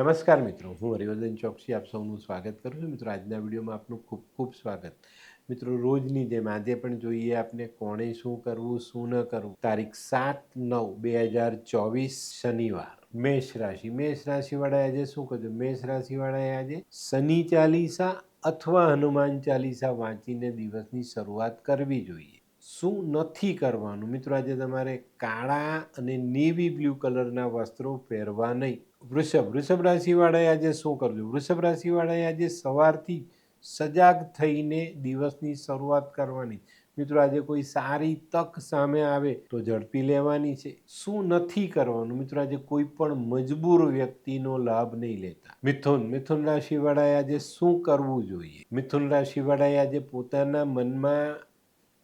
નમસ્કાર મિત્રો, હું હરિવર્ધન ચોકસી, આપ સૌનું સ્વાગત કરું છું. મિત્રો, આજના વિડીયોમાં આપનું ખૂબ ખૂબ સ્વાગત. મિત્રો, રોજની જેમ આજે પણ જોઈએ આપને કોણે શું કરવું, શું ન કરવું. તારીખ સાત નવ બે હજાર ચોવીસ શનિવાર. મેષ રાશિ. મેષ રાશિવાળાએ આજે શું કરજો મેષ રાશિવાળાએ આજે શનિ ચાલીસા અથવા હનુમાન ચાલીસા વાંચીને દિવસની શરૂઆત કરવી જોઈએ. શું નથી કરવાનું? મિત્રો, આજે તમારે કાળા અને નેવી બ્લુ કલરના વસ્ત્રો પહેરવા નહીં. વૃષભ વૃષભ રાશિવાળાએ આજે શું કરજો વૃષભ રાશિવાળાએ આજે સવારથી સજાગ થઈને દિવસની શરૂઆત કરવાની. મિત્રો, આજે કોઈ સારી તક સામે આવે તો ઝડપી લેવાની છે. શું નથી કરવાનું? મિત્રો, આજે કોઈ પણ મજબૂર વ્યક્તિનો લાભ નહીં લેતા. મિથુન મિથુન રાશિવાળાએ આજે શું કરવું જોઈએ? મિથુન રાશિવાળાએ આજે પોતાના મનમાં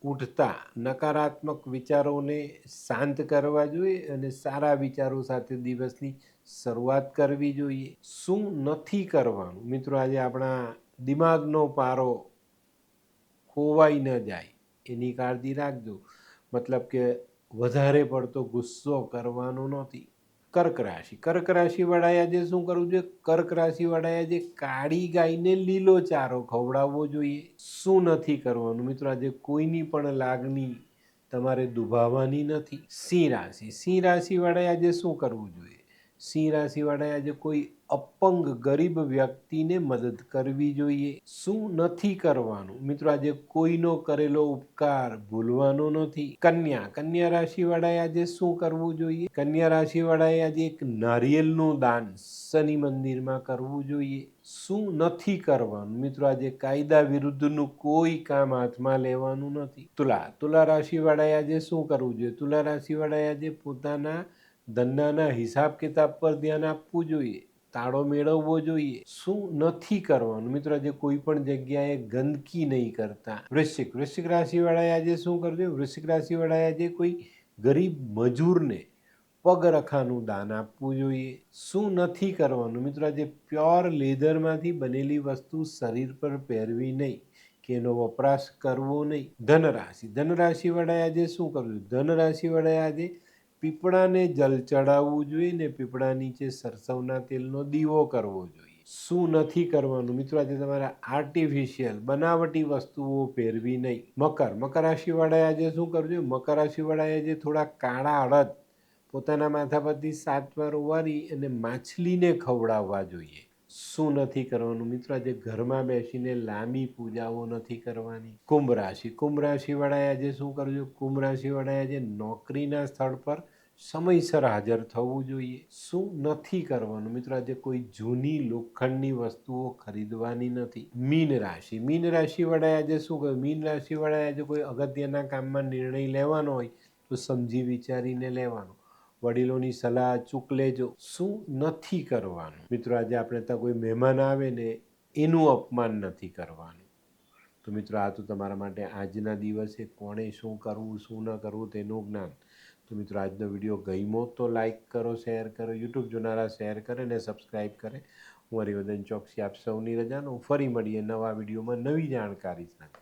ઉઠતા નકારાત્મક વિચારોને શાંત કરવા જોઈએ અને સારા વિચારો સાથે દિવસની શરૂઆત કરવી જોઈએ. શું નથી કરવાનું? મિત્રો, આજે આપણા દિમાગનો પારો ખોવાઈ ન જાય, એની કાળજી રાખજો. મતલબ કે વધારે પડતો ગુસ્સો કરવાનો નથી. કર્ક રાશિ. કર્ક રાશિવાળાએ આજે શું કરવું જોઈએ? કર્ક રાશિવાળાએ આજે કાળી ગાયને લીલો ચારો ખવડાવવો જોઈએ. શું નથી કરવાનું? મિત્રો, આજે કોઈની પણ લાગણી તમારે દુભાવવાની નથી. સિંહ રાશિ. સિંહ રાશિવાળાએ આજે શું કરવું જોઈએ? સિંહ રાશિવાળાએ આજે કોઈ અપંગ ગરીબ વ્યક્તિને મદદ કરવી જોઈએ? શું નથી કરવાનું? મિત્રો, આજે કોઈનો કરેલો ઉપકાર ભૂલવાનો નથી. કન્યા કન્યા રાશિવાળાએ આજે શું કરવું જોઈએ? કન્યા રાશિવાળાએ આજે એક નારિયેલનું દાન શનિ મંદિરમાં કરવું જોઈએ. શું નથી કરવાનું? મિત્રો, આજે કાયદા વિરુદ્ધનું કોઈ કામ હાથમાં લેવાનું નથી. તુલા તુલા રાશિવાળાએ આજે શું કરવું જોઈએ? તુલા રાશિવાળાએ આજે પોતાના ધંધાના હિસાબ કિતાબ પર ધ્યાન આપવું જોઈએ, તાળો મેળવવો જોઈએ. શું નથી કરવાનું? મિત્રો, આજે કોઈ પણ જગ્યાએ ગંદકી નહીં કરતા. વૃશ્ચિક વૃશ્ચિક રાશિવાળાએ આજે શું કરજો વૃશ્ચિક રાશિવાળાએ આજે કોઈ ગરીબ મજૂરને પગરખાનું દાન આપવું જોઈએ. શું નથી કરવાનું? મિત્રો, આજે પ્યોર લેધરમાંથી બનેલી વસ્તુ શરીર પર પહેરવી નહીં, કે એનો વપરાશ કરવો નહીં. ધનરાશિ, ધનરાશિવાળાએ આજે શું કરવું ધનરાશિવાળાએ આજે પીપળાને જલ ચડાવવું જોઈએ ને પીપળા નીચે સરસવના તેલનો દીવો કરવો જોઈએ. શું નથી કરવાનું? મિત્રો, આજે તમારે આર્ટિફિશિયલ બનાવટી વસ્તુઓ પહેરવી નહીં. મકર. મકર રાશિવાળાએ આજે શું કરવું જોઈએ? મકર રાશિવાળાએ આજે થોડા કાળા અડદ પોતાના માથા પરથી સાત વાર વારી અને માછલીને ખવડાવવા જોઈએ. શું નથી કરવાનું? મિત્રો, આજે ઘરમાં બેસીને લાંબી પૂજાઓ નથી કરવાની. કુંભ રાશિ. કુંભ રાશિવાળાએ આજે શું કરવું કુંભ રાશિવાળાએ આજે નોકરીના સ્થળ પર સમયસર હાજર થવું જોઈએ. શું નથી કરવાનું? મિત્રો, આજે કોઈ જૂની લોખંડની વસ્તુઓ ખરીદવાની નથી. મીન રાશિ. મીન રાશિવાળાએ આજે શું કહ્યું મીન રાશિવાળાએ આજે કોઈ અગત્યના કામમાં નિર્ણય લેવાનો હોય તો સમજી વિચારીને લેવાનો. વડીલોની સલાહ ચૂક લેજો શું નથી કરવાનું? મિત્રો, આજે આપણે ત્યાં કોઈ મહેમાન આવે ને એનું અપમાન નથી કરવાનું. તો મિત્રો, આ તો તમારા માટે આજના દિવસે કોણે શું કરવું, શું ન કરવું તેનું જ્ઞાન. તો મિત્રો, આજનો વીડિયો ગમ્યો તો લાઇક કરો, શેર કરો, યુટ્યુબ જોનારા શેર કરે ને સબસ્ક્રાઈબ કરે. હું હરિવર્ધન ચોકસી આપ સૌની રજાનો ફરી મળીએ નવા વિડીયોમાં નવી જાણકારી સાથે.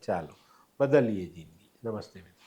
ચાલો, બદલીએ જિંદગી. નમસ્તે મિત્રો.